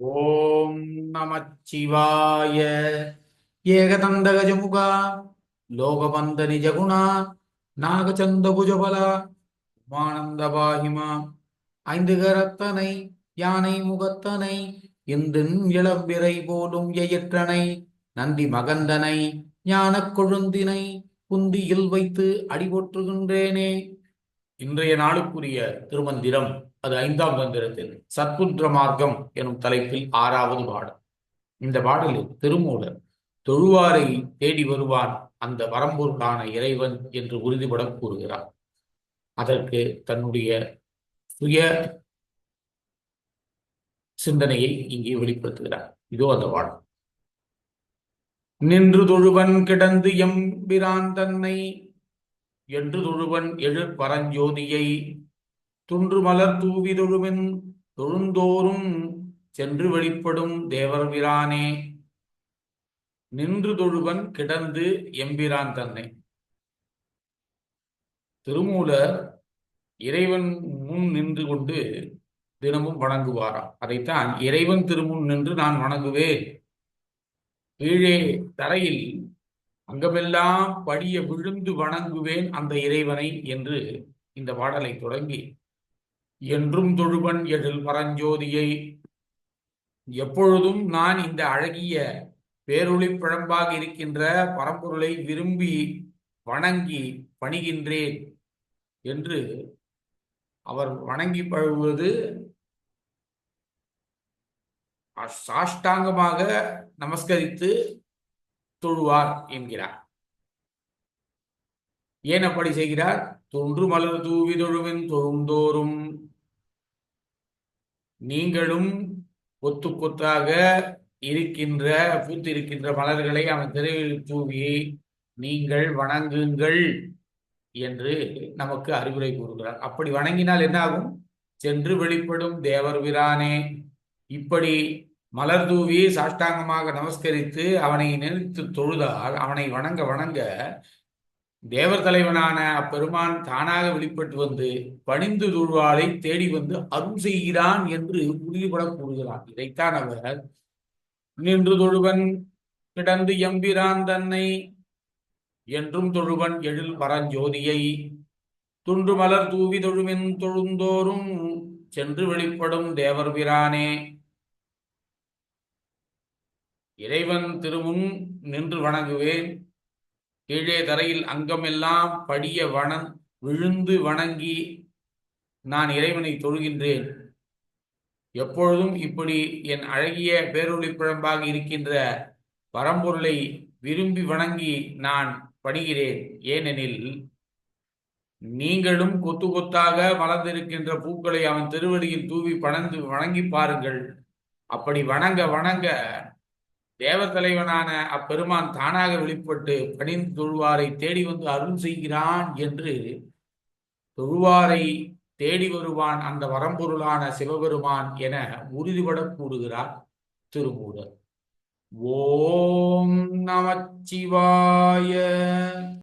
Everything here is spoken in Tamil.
ஓம் நமச்சிவாய. ஏகதந்தகஜமுகா லோகபந்த நிஜகுணா நாகச்சந்த புஜபலா உமானந்த பாகிமா ஐந்து கரத்தனை யானை முகத்தனை இந்தின் இளம்பிறை போலும் எயிற்றனை நந்தி மகந்தனை ஞானக் கொழுந்தினை குந்தியில் வைத்து அடிபொற்றுகின்றேனே. இன்றைய நாளுக்குரிய திருமந்திரம் அது ஐந்தாம் தந்திரத்தில் சத்புத்திர மார்க்கம் எனும் தலைப்பில் ஆறாவது பாடல். இந்த பாடலில் திருமூலர் தொழுவாரை தேடி வருவான் அந்த வரம்பொருளான இறைவன் என்று உறுதிபட கூறுகிறார். அதற்கு தன்னுடைய சுய சிந்தனையை இங்கே வெளிப்படுத்துகிறார். இதோ அந்த பாடல். நின்று தொழுவன் கிடந்து எம்பிரான் தன்னை என்று தொழுவன் எழு பரஞ்சோதியை துன்று மலர் தூவி தொழுவன் தொழுந்தோறும் சென்று வெளிப்படும் தேவர்விரானே. நின்று தொழுவன் கிடந்து எம்பிரான் தன்னை. திருமூலர் இறைவன் முன் நின்று கொண்டு தினமும் வணங்குவாராம். அதைத்தான் இறைவன் திருமுன் நின்று நான் வணங்குவேன். கீழே தரையில் அங்கமெல்லாம் படிய விழுந்து வணங்குவேன் அந்த இறைவனை என்று இந்த பாடலை தொடங்கி என்றும் தொழுவன் எழில் பரஞ்சோதியை எப்பொழுதும் நான் இந்த அழகிய பேரொளி பிழம்பாக இருக்கின்ற பரம்பொருளை விரும்பி வணங்கி பணிகின்றேன் என்று அவர் வணங்கி பழுவது சாஷ்டாங்கமாக நமஸ்கரித்து தொழுவார் என்கிறார். ஏன் அப்படி செய்கிறார்? தொன்று மலர் தூவி தொழுவின் தொழுந்தோறும் நீங்களும் கொத்து கொத்தாக இருக்கின்ற பூத்திருக்கின்ற மலர்களை அவன் திரையில் தூவி நீங்கள் வணங்குங்கள் என்று நமக்கு அறிவுரை கூறுகிறார். அப்படி வணங்கினால் என்ன ஆகும் சென்று வெளிப்படும் தேவர் விரானே. இப்படி மலர் தூவி சாஷ்டாங்கமாக நமஸ்கரித்து அவனை நினைத்து தொழுதால் அவனை வணங்க வணங்க தேவர் தலைவனான அப்பெருமான் தானாக வெளிப்பட்டு வந்து பணிந்து துழ்வாளை தேடி வந்து அருள் செய்கிறான் என்று உறுதிபட கூறுகிறான். இதைத்தான் அவர் நின்று தொழுவன் கிடந்து எம்பிரான் தன்னை என்றும் தொழுவன் எழில் பரஞ்சோதியை துன்று மலர் தூவி தொழுவின் தொழுந்தோறும் சென்று வெளிப்படும் தேவர் பிரானே இறைவன் திருமுன் நின்று வணங்குவேன். கீழே தரையில் அங்கமெல்லாம் படிய வணங் விழுந்து வணங்கி நான் இறைவனை தொழுகின்றேன். எப்பொழுதும் இப்படி என் அழகிய பேரொளி இருக்கின்ற பரம்பொருளை விரும்பி வணங்கி நான் படுகிறேன். ஏனெனில் நீங்களும் கொத்து கொத்தாக மலர்ந்திருக்கின்ற பூக்களை அவன் திருவடியில் தூவி பணந்து வணங்கி பாருங்கள். அப்படி வணங்க வணங்க தேவத்தலைவனான அப்பெருமான் தானாக வெளிப்பட்டு பணிந்து தொழுவாரை தேடி வந்து அருள் செய்கிறான் என்று தொழுவாரை தேடி வருவான் அந்த வரம்பொருளான சிவபெருமான் என உறுதிபட கூறுகிறார் திருமூலர். ஓம் நமச்சிவாய.